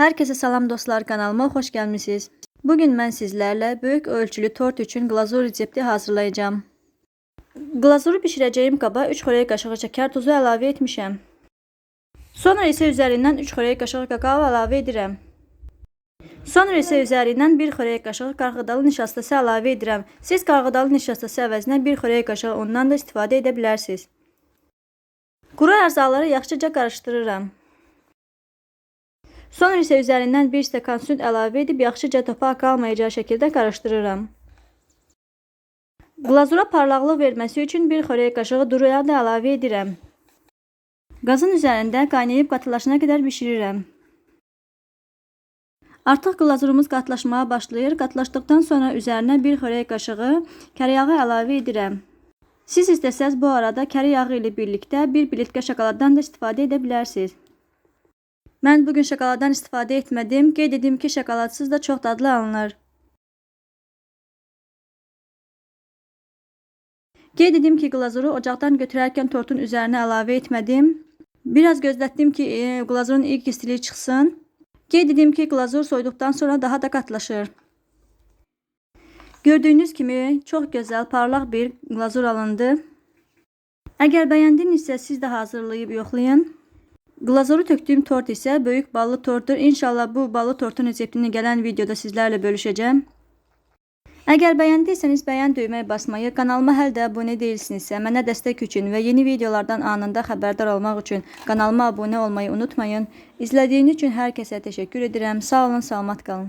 Herkese salam dostlar kanalıma hoş gelmişsiniz. Bugün mən sizlərlə böyük ölçülü tort üçün glazur resepti hazırlayacağım. Glazuru bişirəcəyim qaba 3 xörək qaşığı şəkər tuzu əlavə etmişəm. Sonra isə üzərindən 3 xörək qaşığı kakao əlavə edirəm. Sonra isə üzərindən 1 xörək qaşığı qarğıdalı nişastası əlavə edirəm. Siz qarğıdalı nişastası əvəzinə 1 xörək qaşığı undan da istifadə edə bilərsiniz. Quru ərzaqları yaxşıca qarışdırıram. Sonra isə üzərindən 1 stəkan süd əlavə edib yaxşıca topa qalmayacağı şəkildə qarışdırıram. Glazura parlaqlıq verməsi üçün 1 xörək qaşığı duru yağ da əlavə edirəm. Qazın üzərində qaynayıb qatılaşana qədər bişirirəm. Artıq glazurumuz qatlaşmağa başlayır. Qatlaşdıqdan sonra üzərinə 1 xörək qaşığı kərə yağı əlavə edirəm. Siz istəsəz bu arada kərə yağı ilə birlikdə 1 plitka şokoladdan da istifadə edə bilərsiniz. Mən bugün şokoladdan istifadə etmədim. Qeyd edim ki, şokoladsız da çox dadlı alınır. Qeyd edim ki, glazuru ocaqdan götürərkən tortun üzərinə əlavə etmədim. Biraz gözlətdim ki, e, glazurun ilk istiliyi çıxsın. Qeyd edim ki, glazur soyduqdan sonra daha da qatlaşır. Gördüyünüz kimi çox gözəl, parlaq bir glazur alındı. Əgər bəyəndinizsə siz də hazırlayıb yoxlayın. Glazuru tökdüyüm tort isə böyük ballı tortdur. İnşallah bu ballı tortun reseptini gələn videoda sizlərlə bölüşəcəm. Əgər bəyəndiyseniz bəyən düyməyə basmayı, kanalıma hələ də abunə deyilsinizsə, mənə dəstək üçün və yeni videolardan anında xəbərdar olmaq üçün kanalıma abunə olmayı unutmayın. İzlədiyiniz üçün hər kəsə təşəkkür edirəm. Sağ olun, salamat qalın.